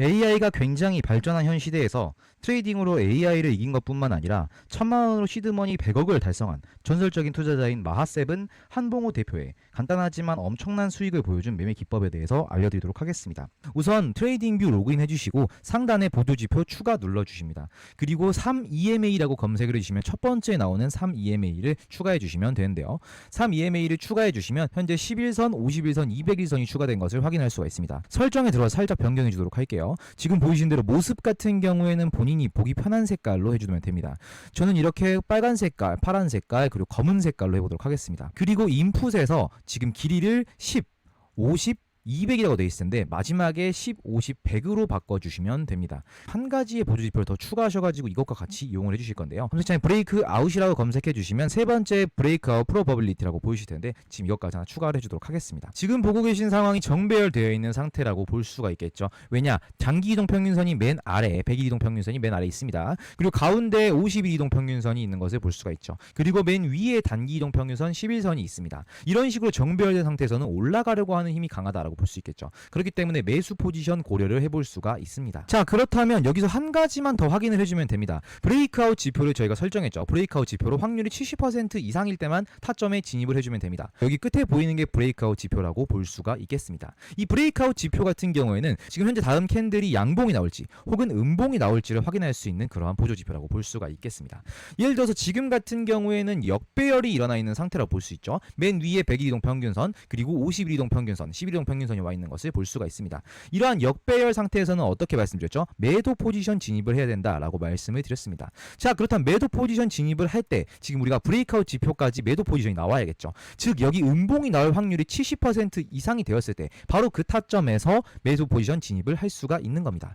AI가 굉장히 발전한 현 시대에서 트레이딩으로 AI를 이긴 것뿐만 아니라 천만 원으로 시드머니 100억을 달성한 전설적인 투자자인 마하셉은 한봉호 대표의 간단하지만 엄청난 수익을 보여준 매매 기법에 대해서 알려드리도록 하겠습니다. 우선 트레이딩뷰 로그인 해주시고 상단에 보조지표 추가 눌러주십니다. 그리고 3EMA라고 검색을 해주시면 첫 번째 나오는 3EMA를 추가해 주시면 되는데요. 3EMA를 추가해 주시면 현재 11선, 51선, 201선이 추가된 것을 확인할 수가 있습니다. 설정에 들어가 살짝 변경해 주도록 할게요. 지금 보이신 대로 모습 같은 경우에는 본인이 보기 편한 색깔로 해주면 됩니다. 저는 이렇게 빨간 색깔, 파란 색깔, 그리고 검은 색깔로 해보도록 하겠습니다. 그리고 인풋에서 지금 길이를 10, 50, 200이라고 되어 있을 텐데 마지막에 10, 50, 100으로 바꿔주시면 됩니다. 한 가지의 보조 지표를 더 추가하셔가지고 이것과 같이 이용을 해주실 건데요. 검색창에 브레이크 아웃이라고 검색해 주시면 세 번째 브레이크 아웃 프로버빌리티라고 보이실 텐데 지금 이것까지 하나 추가를 해주도록 하겠습니다. 지금 보고 계신 상황이 정배열되어 있는 상태라고 볼 수가 있겠죠. 왜냐 장기 이동 평균선이 맨 아래 100일 이동 평균선이 맨 아래 있습니다. 그리고 가운데 50일 이동 평균선이 있는 것을 볼 수가 있죠. 그리고 맨 위에 단기 이동 평균선 11선이 있습니다. 이런 식으로 정배열된 상태에서는 올라가려고 하는 힘이 강하다라고 볼 수 있겠죠. 그렇기 때문에 매수 포지션 고려를 해볼 수가 있습니다. 자 그렇다면 여기서 한 가지만 더 확인을 해주면 됩니다. 브레이크아웃 지표를 저희가 설정했죠. 브레이크아웃 지표로 확률이 70% 이상일 때만 타점에 진입을 해주면 됩니다. 여기 끝에 보이는 게 브레이크아웃 지표라고 볼 수가 있겠습니다. 이 브레이크아웃 지표 같은 경우에는 지금 현재 다음 캔들이 양봉이 나올지 혹은 음봉이 나올지를 확인할 수 있는 그러한 보조 지표라고 볼 수가 있겠습니다. 예를 들어서 지금 같은 경우에는 역배열이 일어나 있는 상태라고 볼 수 있죠. 맨 위에 100일 이동 평균선 그리고 50일 이동 평균선, 11일 이동 평균선 이 와 있는 것을 볼 수가 있습니다. 이러한 역배열 상태에서는 어떻게 말씀드렸죠? 매도 포지션 진입을 해야 된다라고 말씀을 드렸습니다. 자 그렇다면 매도 포지션 진입을 할 때 지금 우리가 브레이크아웃 지표까지 매도 포지션이 나와야겠죠. 즉 여기 음봉이 나올 확률이 70% 이상이 되었을 때 바로 그 타점에서 매도 포지션 진입을 할 수가 있는 겁니다.